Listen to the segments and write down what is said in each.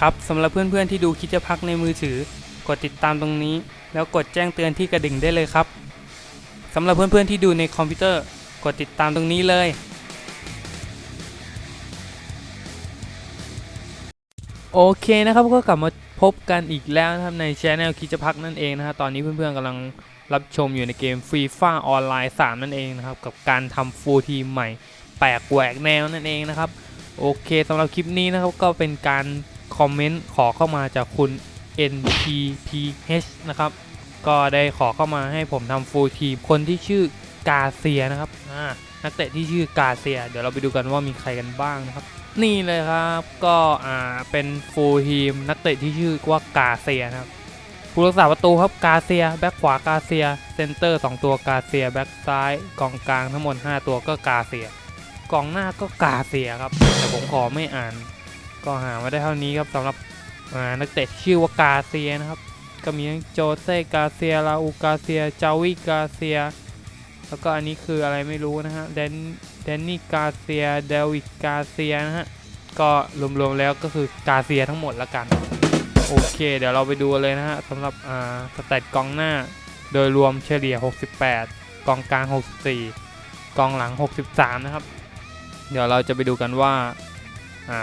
ครับสำหรับเพื่อนๆที่ดูคิดจะพักในมือถือ กดติดตามตรงนี้ แล้วกดแจ้งเตือนที่กระดิ่งได้เลยครับสำหรับเพื่อนๆที่ดูในคอมพิวเตอร์ กดติดตามตรงนี้เลย โอเคนะครับก็กลับมาพบกันอีกแล้วนะครับในช anel คิดจะพักนั่นเองนะฮะตอนนี้เพื่อนๆกำลังรับชมอยู่ในเกมฟรีฟ้าออนไลน์ 3 นั่นเองนะครับ กับการทำฟูลทีมใหม่แปลกแหวกแนวนั่นเองนะครับ โอเคสำหรับคลิปนี้นะครับก็เป็นการ คอมเมนต์ขอเข้ามาจากคุณ NPPH นะครับ ก็ได้ขอเข้ามาให้ผมทำฟูลทีมคนที่ชื่อกาเซียนะครับอ่านักเตะที่ชื่อกาเซีย เดี๋ยวเราไปดูกันว่ามีใครกันบ้างนะครับ นี่เลยครับก็อ่าเป็นฟูลทีมนักเตะที่ชื่อว่ากาเซียนะครับผู้รักษาประตูครับกาเซีย แบ็คขวากาเซีย เซนเตอร์ 2 ตัวกาเซีย แบ็คซ้ายกองกลางทั้งหมด 5 ตัวก็กาเซีย กองหน้าก็กาเซียครับ แต่ผมขอไม่อ่าน ก็หามาได้เท่านี้ครับสำหรับนักเตะชื่อว่ากาเซียนะครับ ก็มีทั้งโจเซ่กาเซียลาอูกาเซียจาวิกาเซีย แล้วก็อันนี้คืออะไรไม่รู้นะฮะแดนแดนนี่กาเซียเดวิดกาเซียนะฮะก็รวมๆแล้วก็คือกาเซียทั้งหมดละกัน โอเค เดี๋ยวเราไปดูเลยนะฮะสำหรับอ่าสแตทกองหน้า โดยรวมเฉลี่ย 68 กองกลาง 64 กองหลัง 63 นะครับ เดี๋ยวเราจะไปดูกันว่าอ่า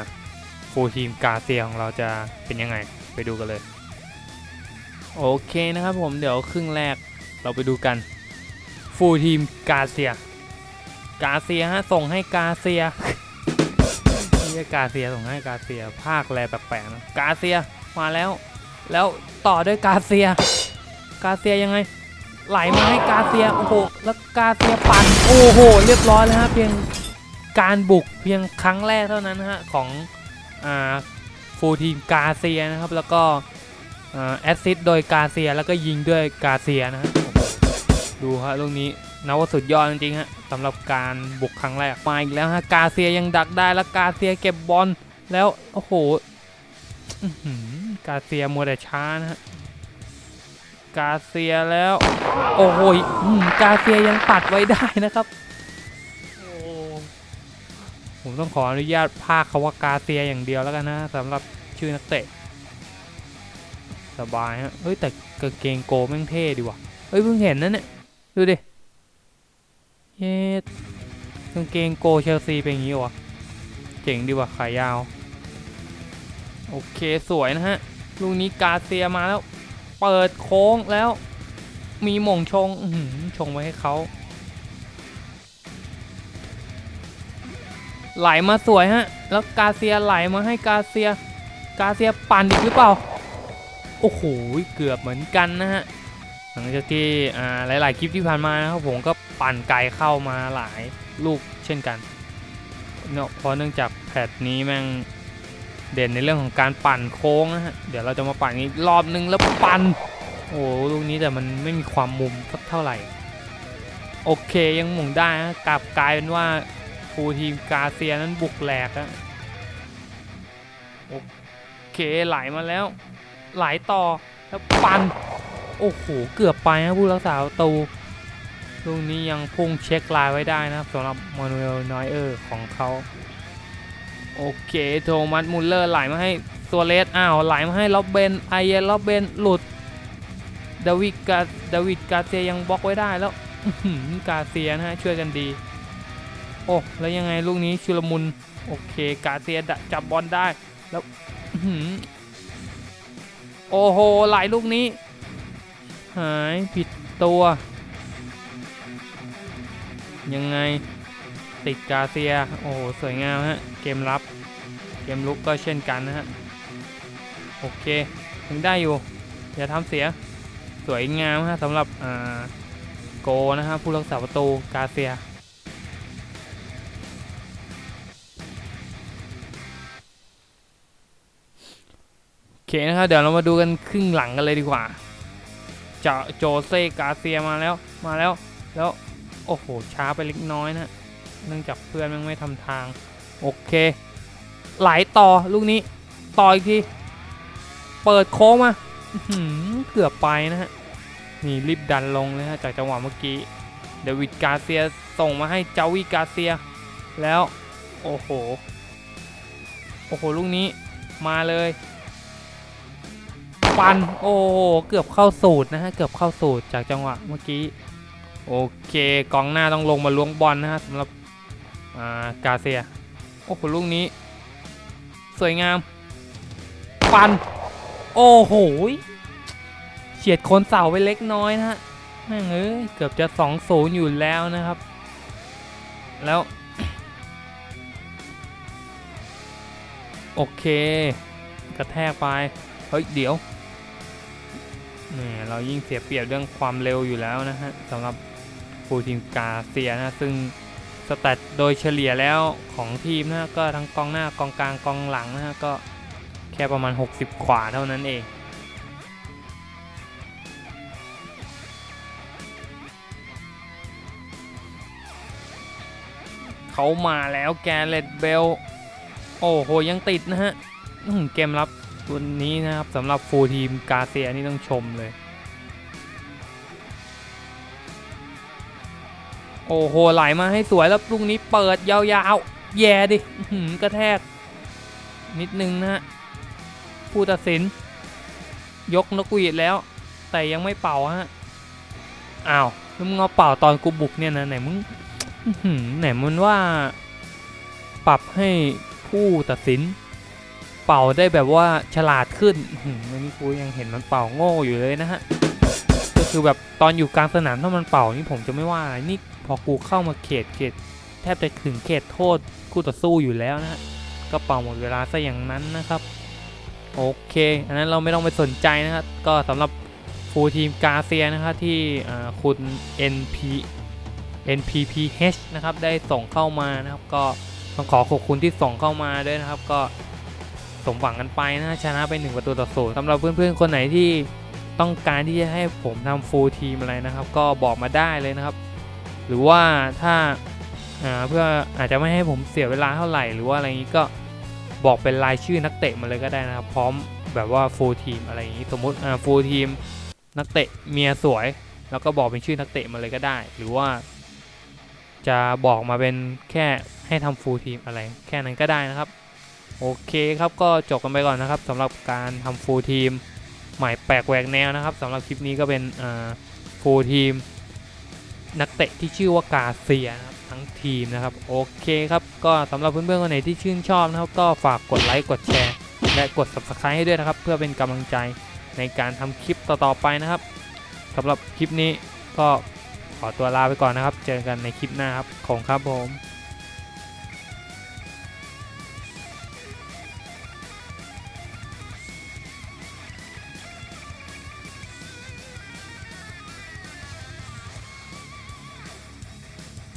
ฟูลทีมกาเซียของเราจะเป็นยังไงไปดูกันเลย โอเคนะครับผมเดี๋ยวครึ่งแรกเราไปดูกันฟูลทีมกาเซีย กาเซียฮะส่งให้กาเซียไม่กาเซียส่งให้กาเซียภาคแลแปลกๆนะกาเซียมาแล้ว แล้วต่อด้วยกาเซีย กาเซียยังไง ไหลมาให้กาเซียโอ้โหแล้วกาเซียปั่นโอ้โห เรียบร้อยแล้วฮะเพียงการบุกเพียงครั้งแรกเท่านั้นฮะของ ฟูลทีมกาเซียนะครับ แล้วก็แอสซิดโดยกาเซียแล้วก็ยิงด้วยกาเซียนะฮะโอ้โหดูฮะลูกนี้นับว่าสุดยอดจริงๆฮะสำหรับการบุกครั้งแรกมาอีกแล้วฮะกาเซียยังดักได้แล้วกาเซียเก็บบอลแล้วโอ้โหกาเซียมัวแต่ช้านะฮะกาเซียแล้ว โอ้โหกาเซียยังปัดไว้ได้นะครับ ผมต้องขออนุญาตพาคาวากาเซียอย่างเดียวแล้วกันนะสำหรับชื่อนักเตะ สบายฮะเฮ้ยแต่กางเกงโกแม่งเท่ดีว่ะเฮ้ยเพิ่งเห็นนะเนี่ยดูดิเย็ดกางเกงโกเชลซีเป็นอย่างงี้วะเจ๋งดีว่ะขายาว โอเคสวยนะฮะลูกนี้กาเซียมาแล้ว เปิดโค้งแล้ว มีหม่งชงชงไว้ให้เขา ไหลมาสวยฮะ แล้วกาเซียไหลมาให้กาเซีย กาเซียปั่นอีกหรือเปล่า โอ้โห เกือบเหมือนกันนะฮะ หลังจากที่อ่าหลาย ๆ คลิปที่ผ่านมานะครับผมก็ปั่นไกลเข้ามาหลายลูกเช่นกันเนาะเพราะเนื่องจากแพทนี้แม่งเด่นในเรื่องของการปั่นโค้งนะฮะ เดี๋ยวเราจะมาปั่นอีกรอบนึงแล้วปั่น โอ้โหลูกนี้แต่มันไม่มีความมุมสักเท่าไหร่ โอเคยังหมุงได้นะกลับกลายเป็นว่า ฟูทีมกาเซียนั้นบุกแหลกอะโอเคไหลมาแล้ว ไหลต่อแล้วปัน โอ้โห เกือบไปนะผู้รักษาประตูลูกนี้ยังพุ่งเช็คลายไว้ได้นะครับสำหรับมานูเอลนอยเออร์ของเขาโอเคโทมัสมุลเลอร์ไหลมาให้ตัวเลสอ้าวไหลมาให้ล็อบเบนไอเยนล็อบเบนหลุดดาวิดกาดาวิดกาเซียยังบล็อกไว้ได้แล้วกาเซียนะฮะช่วยกันดี โอ้แล้วยังไงลูกนี้ชุลมุนโอเคกาเซียดจับบอลได้แล้วโอ้โหไหลลูกนี้ หายผิดตัว ยังไงติดกาเซีย โอ้โห สวยงามฮะ เกมรับ เกมลุกก็เช่นกันนะฮะ โอเคยังได้อยู่ อย่าทำเสีย สวยงามฮะสำหรับโกนะฮะผู้รักษาประตูกาเซีย เคนะครับ เดี๋ยวเรามาดูกันครึ่งหลังกันเลยดีกว่าจะโจเซกาเซียมาแล้วมาแล้ว แล้วโอ้โหช้าไปเล็กน้อยนะเนื่องจากเพื่อนมันไม่ทำทาง โอเค ไหลต่อลูกนี้ต่ออีกที เปิดโค้งมาเกือบไปนะฮะนี่รีบดันลงเลยฮะจากจังหวะเมื่อกี้เดวิดกาเซียส่งมาให้เจวิกาเซีย แล้ว โอ้โห โอ้โห ลูกนี้มาเลย ปัน โอ้เกือบเข้าสูตรนะฮะ เกือบเข้าสูตรจากจังหวะเมื่อกี้ โอเค กองหน้าต้องลงมาล้วงบอลนะฮะสำหรับอ่ากาเซีย โอ้โหลูกนี้ สวยงามปัน โอ้โหเฉียดคนเสาไปเล็กน้อยนะฮะแม่งเอ้ยเกือบจะ2อศูนย์อยู่แล้วนะครับ แล้ว โอเค กระแทกไป เฮ้ย เดี๋ยว แหมเรายิ่งเสียเปรียบเรื่องความเร็วอยู่แล้วนะฮะสำหรับฟูลทีมกาเซียนะ ซึ่งสแตทโดยเฉลี่ยแล้วของทีมนะก็ทั้งกองหน้ากองกลางกองหลังนะฮะก็แค่ประมาณ 60 ขวาเท่านั้นเองเขามาแล้วแกเลตเบล โอ้โหยังติดนะฮะเกมรับ ตัวนี้นะครับสำหรับฟูลทีมกาเซียนี่ต้องชมเลย โอ้โห ไหลมาให้สวยแล้วลูกนี้เปิดยาวๆ แย่ดิหือกระแทก นิดนึงนะฮะผู้ตัดสิน ยกนกหวีดแล้ว แต่ยังไม่เป่าฮะอ้าวแล้วมึงเอาเป่าตอนกูบุกเนี่ยนะไหนมึงไหนมันว่า ปรับให้ผู้ตัดสิน เป่าได้แบบว่าฉลาดขึ้นอันนี้กูยังเห็นมันเป่าโง่อยู่เลยนะฮะ ก็คือแบบตอนอยู่กลางสนามถ้ามันเป่านี่ผมจะไม่ว่าอะไรนี่พอกูเข้ามาเขตเขตแทบจะถึงเขตโทษคู่ต่อสู้อยู่แล้วนะฮะก็เป่าหมดเวลาซะอย่างนั้นนะครับ โอเค อันนั้นเราไม่ต้องไปสนใจนะครับ ก็สำหรับฟูลทีมกาเซียนะครับที่คุณ NP NPPH นะครับได้ส่งเข้ามานะครับ ก็ต้องขอขอบคุณที่ส่งเข้ามาด้วยนะครับ ก็ สมหวังกันไปนะชนะไป 1 ประตูต่อศูนย์สำหรับเพื่อนๆคนไหนที่ต้องการที่จะให้ผมทำฟูลทีมอะไรนะครับ ก็บอกมาได้เลยนะครับ หรือว่าถ้าาเพื่ออาจจะไม่ให้ผมเสียเวลาเท่าไหร่ หรือว่าอะไรอย่างนี้ก็บอกเป็นรายชื่อนักเตะมาเลยก็ได้นะครับ พร้อมแบบว่าฟูลทีมอะไรอย่างนี้สมมติฟูลทีมนักเตะเมียสวย แล้วก็บอกเป็นชื่อนักเตะมาเลยก็ได้ หรือว่า จะบอกมาเป็นแค่ให้ทำฟูลทีมอะไร แค่นั้นก็ได้นะครับ โอเคครับก็จบกันไปก่อนนะครับสำหรับการทำฟูลทีมใหม่แปลกแหวกแนวนะครับสำหรับคลิปนี้ก็เป็นฟูลทีม นักเตะที่ชื่อว่ากาเซียนะครับทั้งทีมนะครับโอเคครับก็สำหรับเพื่อนๆคนไหนที่ชื่นชอบนะครับ ก็ฝากกดไลค์กดแชร์ และกด subscribe ให้ด้วยนะครับ เพื่อเป็นกำลังใจในการทำคลิปต่อๆไปนะครับสำหรับคลิปนี้ก็ขอตัวลาไปก่อนนะครับ เจอกันในคลิปหน้าครับของครับผม